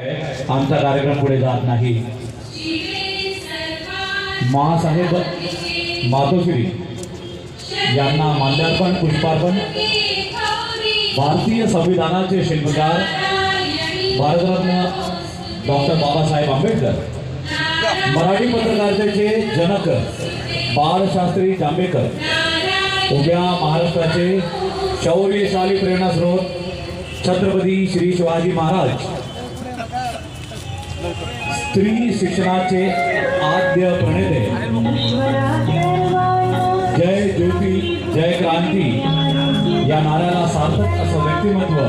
आमचा कार्यक्रम पुढे जात नाही. महासाहेब मातोश्री यांना माल्यार्पण पुष्पार्पण. भारतीय संविधानाचे शिल्पकार भारतरत्न डॉक्टर बाबासाहेब आंबेडकर. मराठी पत्रकारितेचे जनक बाळशास्त्री जांभेकर. उभ्या महाराष्ट्राचे शौर्यशाली प्रेरणास्रोत छत्रपती श्री शिवाजी महाराज. स्त्री शिक्षणाचे आद्य प्रणेते। जय ज्योती, जय क्रांती। या नाऱ्याला सार्थक असं व्यक्तिमत्व।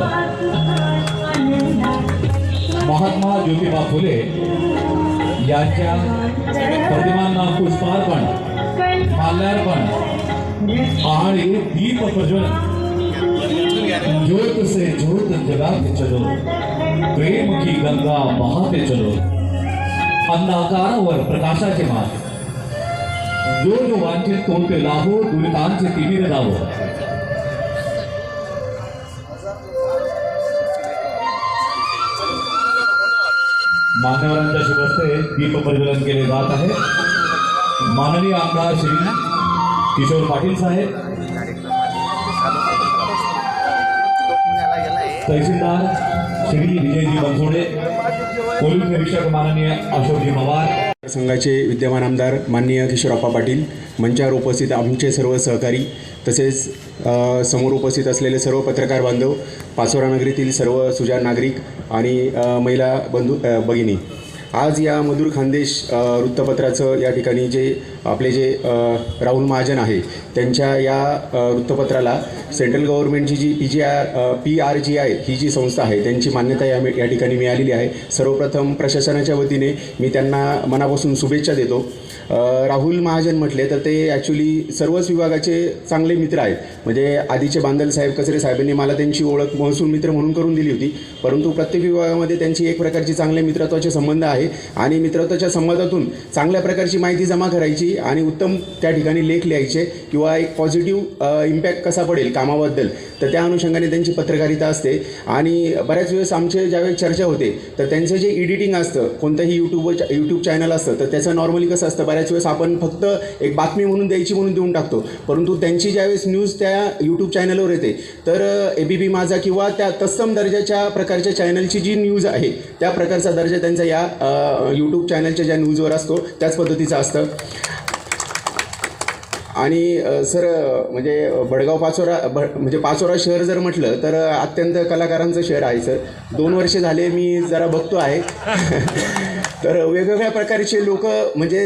महात्मा ज्योतिबा फुले यांच्या प्रतिमांना पुष्पार्पण, माल्यार्पण आणि दीप प्रज्वलन ज्योत से ज्योत जगाते चलो। प्रेम की गंगा बहाते चलो। अंधाकारावर प्रकाशाचे मार्ग। जो जो वांछित तोडते लाभो दुरितांचे तिमिर दावो मान्यवरांच्या शुभस्ते दीप प्रज्वलन केले जात आहे। माननीय आमदार श्री किशोर पाटील साहेब। तहसीलदार श्री विजयजी बनसोडे। पोलीस निरीक्षक माननीय अशोकजी पवार. संघाचे विद्यमान आमदार माननीय किशोरप्पा पाटील मंचावर उपस्थित आमचे सर्व सहकारी तसेच समोर उपस्थित असलेले सर्व पत्रकार बांधव पाचोरा नगरीतील सर्व सुजाण नागरिक आणि महिला बंधू भगिनी. आज या मधुर खानदेश वृत्तपत्राचं या ठिकाणी जे आपले जे राहुल महाजन आहे त्यांच्या या वृत्तपत्राला सेंट्रल गव्हर्नमेंटची जी P G R P R G I ही जी संस्था आहे त्यांची मान्यता या या ठिकाणी मिळालेली आहे. सर्वप्रथम प्रशासनाच्या वतीने मी त्यांना मनापासून शुभेच्छा देतो. राहुल महाजन म्हटले तर ते ॲक्च्युली सर्वच विभागाचे चांगले मित्र आहेत. म्हणजे आधीचे बांदल साहेब कचरे साहेबांनी मला त्यांची ओळख महसूल मित्र म्हणून करून दिली होती. परंतु प्रत्येक विभागामध्ये त्यांची एक प्रकारची चांगले मित्रत्वाचे संबंध आहे आणि मित्रत्वाच्या संबंधातून चांगल्या प्रकारची माहिती जमा करायची आणि उत्तम त्या ठिकाणी लेख लिहायचे किंवा एक पॉझिटिव्ह इम्पॅक्ट कसा पडेल कामाबद्दल तर त्या अनुषंगाने त्यांची पत्रकारिता असते. आणि बऱ्याच वेळेस आमचे ज्यावेळेस चर्चा होते तर त्यांचं जे एडिटिंग असतं कोणतंही यूट्यूब यूट्यूब चॅनल असतं तर त्याचं नॉर्मली कसं असतं बऱ्याच वेळेस आपण फक्त एक बातमी म्हणून द्यायची म्हणून देऊन टाकतो. परंतु त्यांची ज्यावेळेस न्यूज त्या यूट्यूब चॅनलवर येते तर ए बी पी माझा किंवा त्या तत्सम दर्जाच्या प्रकारच्या चॅनलची जी न्यूज आहे त्या प्रकारचा दर्जा त्यांचा या यूट्यूब चॅनलच्या ज्या न्यूजवर असतो त्याच पद्धतीचं असतं. आणि सर म्हणजे बडगाव पाचोरा ब म्हणजे पाचोरा शहर जर म्हटलं तर अत्यंत कलाकारांचं शहर आहे सर. दोन वर्षे झाले मी जरा बघतो आहे. तर वेगवेगळ्या प्रकारचे लोक म्हणजे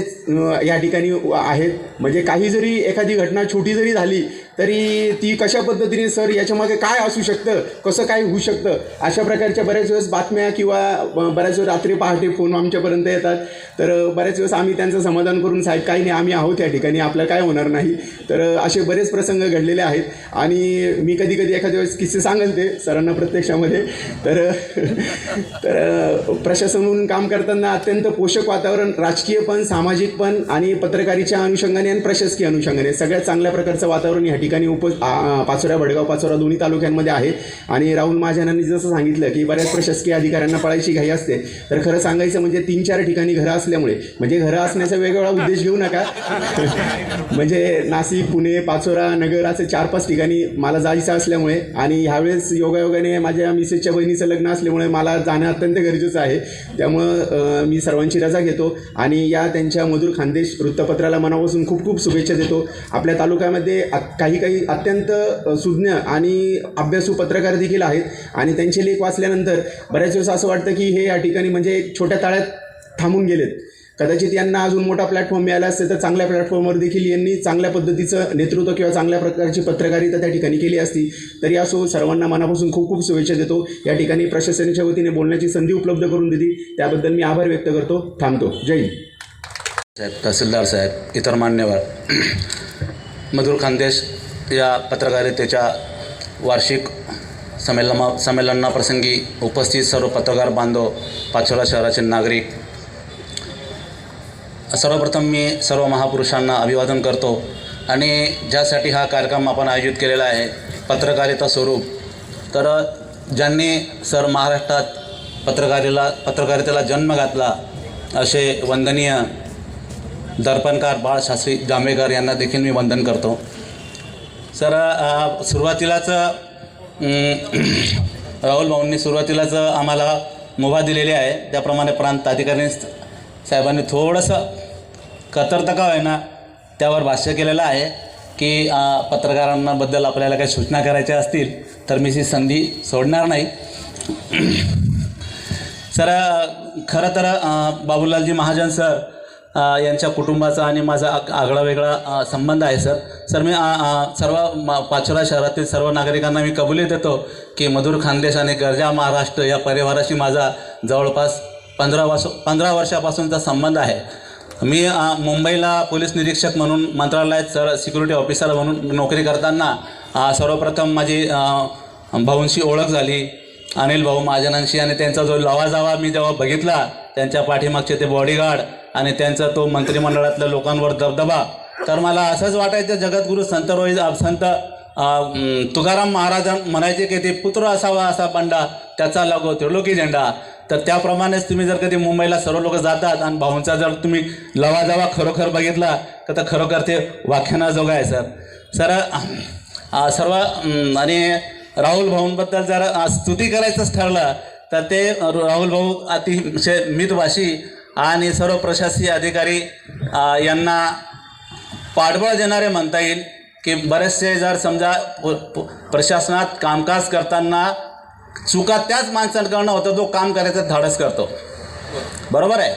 या ठिकाणी आहेत. म्हणजे काही जरी एखादी घटना छोटी जरी झाली तरी ती कशा पद्धतीने सर याच्यामागे काय असू शकतं? कसं काय होऊ शकतं? अशा प्रकारच्या बऱ्याच वेळेस बातम्या किंवा बऱ्याच वेळेस रात्री पहाटे फोन आमच्यापर्यंत येतात. तर बऱ्याच वेळेस आम्ही त्यांचं समाधान करून साहेब काही नाही आम्ही आहोत या ठिकाणी आपलं काय होणार नाही. तर असे बरेच प्रसंग घडलेले आहेत. आणि मी कधी कधी एखाद्या वेळेस किस्से सांगेल ते सरांना प्रत्यक्षामध्ये. तर तर प्रशासन म्हणून काम करताना अत्यंत पोषक वातावरण राजकीय पण सामाजिक पण आणि पत्रकारीच्या अनुषंगाने आणि प्रशासकीय अनुषंगाने सगळ्यात चांगल्या प्रकारचं वातावरण या ठिकाणी उप पाचोऱ्या वडगाव पाचोरा पाचोरा दोन्ही तालुक्यांमध्ये आहे. आणि राहुल महाजनांनी जसं सांगितलं की बऱ्याच प्रशासकीय अधिकाऱ्यांना पळायची घाई असते तर खरं सांगायचं म्हणजे तीन चार ठिकाणी घरं असल्यामुळे म्हणजे घरं असण्याचा वेगवेगळा उद्देश घेऊ नका. म्हणजे नाशिक पुणे पाचोरा नगर असे चार पाच ठिकाणी मला जायचं असल्यामुळे आणि ह्यावेळेस योगायोगाने माझ्या मिसेसच्या बहिणीचं लग्न असल्यामुळे मला जाणं अत्यंत गरजेचं आहे. त्यामुळं मी सर्वांची रजा घेतो आणि या त्यांच्या मधुर खानदेश वृत्तपत्राला मनापासून खूप खूप शुभेच्छा देतो. आपल्या तालुक्यामध्ये काही काही काही अत्यंत सुज्ञ आणि अभ्यासू पत्रकार देखील आहेत. आणि त्यांचे लेख वाचल्यानंतर बऱ्याच वेळेस असं वाटतं की हे या ठिकाणी म्हणजे छोट्या ताळ्यात थांबून गेलेत. कदाचित यांना अजून मोठा प्लॅटफॉर्म मिळाला असते तर चांगल्या प्लॅटफॉर्मवर देखील यांनी चांगल्या पद्धतीचं नेतृत्व किंवा चांगल्या प्रकारची पत्रकारिता त्या ठिकाणी केली असती. तरी असो सर्वांना मनापासून खूप खूप शुभेच्छा देतो. या ठिकाणी प्रशासनाच्या वतीने बोलण्याची संधी उपलब्ध करून दिली. त्याबद्दल मी आभार व्यक्त करतो. थांबतो. जय हिंद. साहेब तहसीलदार साहेब इतर मान्यवर. मधुर खानदेश या पत्रकारितेच्या वार्षिक संमेलना संमेलनाप्रसंगी उपस्थित सर्व पत्रकार बांधव पाचोरा शहराचे नागरिक. सर्वप्रथम मी सर्व महापुरुषांना अभिवादन करतो आणि ज्यासाठी हा कार्यक्रम आपण आयोजित केलेला आहे पत्रकारिता स्वरूप. तर ज्यांनी सर महाराष्ट्रात पत्रकारिला पत्रकारितेला जन्म घातला असे वंदनीय दर्पणकार बाळशास्त्री जांभेकर यांना देखील मी वंदन करतो. सर सुरुवातीलाच राहुल भाऊंनी सुरुवातीलाच आम्हाला मुभा दिलेली आहे. त्याप्रमाणे प्रांत अधिकारी साहेबांनी थोडंसं कतरतकाव आहे ना त्यावर भाष्य केलेलं आहे की पत्रकारांबद्दल आपल्याला काही सूचना करायच्या असतील तर मी ही संधी सोडणार नाही. सर खरं तर बाबूलालजी महाजन सर यांच्या कुटुंबाचा आणि माझा आग- आगळा वेगळा संबंध आहे सर. सर मी सर्व म- पाचोरा शहरातील सर्व नागरिकांना मी कबुली देतो की मधुर खानदेश आणि गर्जा महाराष्ट्र या परिवाराशी माझा जवळपास पंधरा वर्ष पंधरा वर्षापासूनचा संबंध आहे. मी मुंबईला पोलीस निरीक्षक म्हणून मंत्रालयात सर सिक्युरिटी ऑफिसर म्हणून नोकरी करताना सर्वप्रथम माझी भाऊंशी ओळख झाली. अनिल भाऊ महाजनांशी आणि त्यांचा जो लवाजावा मी जेव्हा बघितला त्यांच्या पाठीमागचे ते बॉडीगार्ड आणि त्यांचा तो मंत्रिमंडळातल्या लोकांवर दबदबा. तर मला असंच वाटायचं जगद्गुरू संत रोहित संत तुकाराम महाराज म्हणायचे की ते पुत्र असावा असा पंडा त्याचा लागो त्रिलोकी झेंडा. तर त्याप्रमाणेच तुम्ही जर कधी मुंबईला सर्व लोक जातात आणि भाऊंचा जर तुम्ही लवाजवा खरोखर बघितला तर तर खरोखर ते व्याख्यानाजोगं आहे सर. सर सर्व आणि राहुल भाऊंबद्दल जर स्तुती करायचंच ठरलं तर ते राहुल भाऊ अतिशय मितभाषी आणि सर्व प्रशासकीय अधिकारी यांना पाठबळ देणारे म्हणता येईल की बरेचसे जर समजा प- प्रशासनात कामकाज करताना चुका त्याच माणसांकडनं होतं जो काम करायचं धाडस करतो. बरोबर आहे?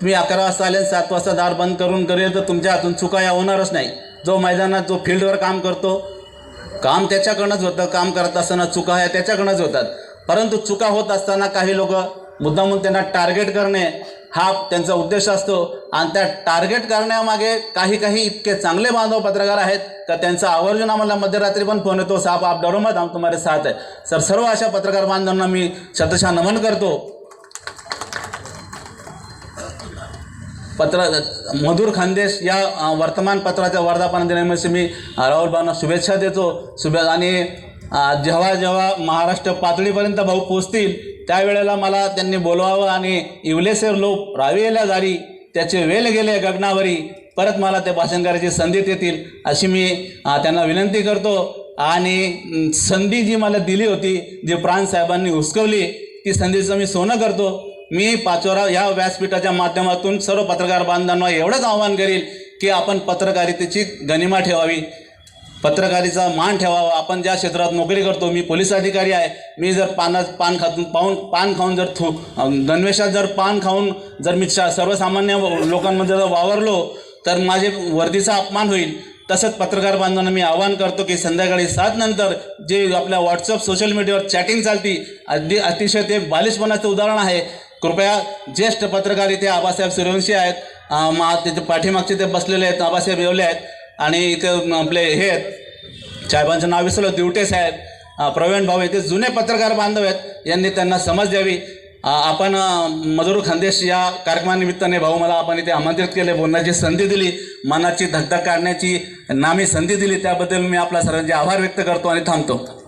तुम्ही अकरा वाजता आले सात वाजता दार बंद करून करेल तर तुमच्या हातून चुका या होणारच नाही. जो मैदानात जो फील्डवर काम करतो काम त्याच्याकडनंच होतं काम करत असताना चुका ह्या त्याच्याकडनंच होतात. परंतु चुका होत असताना काही लोक मुद्दामून त्यांना टार्गेट करणे हा त्यांचा उद्देश असतो. आणि त्या टार्गेट करण्यामागे काही काही इतके चांगले बांधव पत्रकार आहेत का त्यांचा आवर्जून आम्हाला मध्यरात्री पण फोन येतो. साप आप डरो मत आम तुम्हाला साथ आहे सर सर्व अशा पत्रकार बांधवांना मी शतशा नमन करतो. पत्र मधुर खानदेश या वर्तमानपत्राच्या वर्धापन दिनानिमित्त मी राहुल शुभेच्छा देतो. शुभे आणि जेव्हा जेव्हा महाराष्ट्र पातळीपर्यंत भाऊ पोचतील त्यावेळेला मला त्यांनी बोलवावं आणि इवलेसेर लोप रावियेला जारी त्याचे वेल गेले गगनावरी परत मला ते भाषण करायची संधी देतील अशी मी त्यांना विनंती करतो. आणि संधी जी मला दिली होती जी प्राण साहेबांनी हुसकवली ती संधीचं मी सोनं करतो. मी पाचोरा या व्यासपीठाच्या माध्यमातून सर्व पत्रकार बांधवांना एवढंच आवाहन करील की आपण पत्रकारितेची गनिमा ठेवावी. पत्रकारीचा मान ठेवावा. आपण ज्या क्षेत्रात नोकरी करतो मी पोलीस अधिकारी आहे. मी जर पानात पान खातून पाहून पान खाऊन जर थू गणवेशात जर पान खाऊन जर मी सर्वसामान्य लोकांमध्ये जर वावरलो तर माझे वर्दीचा अपमान होईल. तसंच पत्रकार बांधवांना मी आवाहन करतो की संध्याकाळी सात नंतर जे आपल्या व्हॉट्सअप सोशल मीडियावर चॅटिंग चालती अगदी अतिशय ते बालिशपणाचं उदाहरण आहे. कृपया ज्येष्ठ पत्रकार इथे आबासाहेब सूर्यवंशी आहेत. मा तिथे पाठीमागचे ते बसलेले आहेत आबासाहेब येवले आहेत. आणि इथे आपले हे आहेत. साहेबांचं नाव विसरलं दिवटे साहेब. प्रवीण भाऊ इथे जुने पत्रकार बांधव आहेत. यांनी त्यांना समज द्यावी. आपण मजूर मधुर खानदेश या कार्यक्रमानिमित्ताने भाऊ मला आपण इथे आमंत्रित केले बोलण्याची संधी दिली मनाची धगधग काढण्याची नामी संधी दिली. त्याबद्दल मी आपला सर्वांचे आभार व्यक्त करतो आणि थांबतो.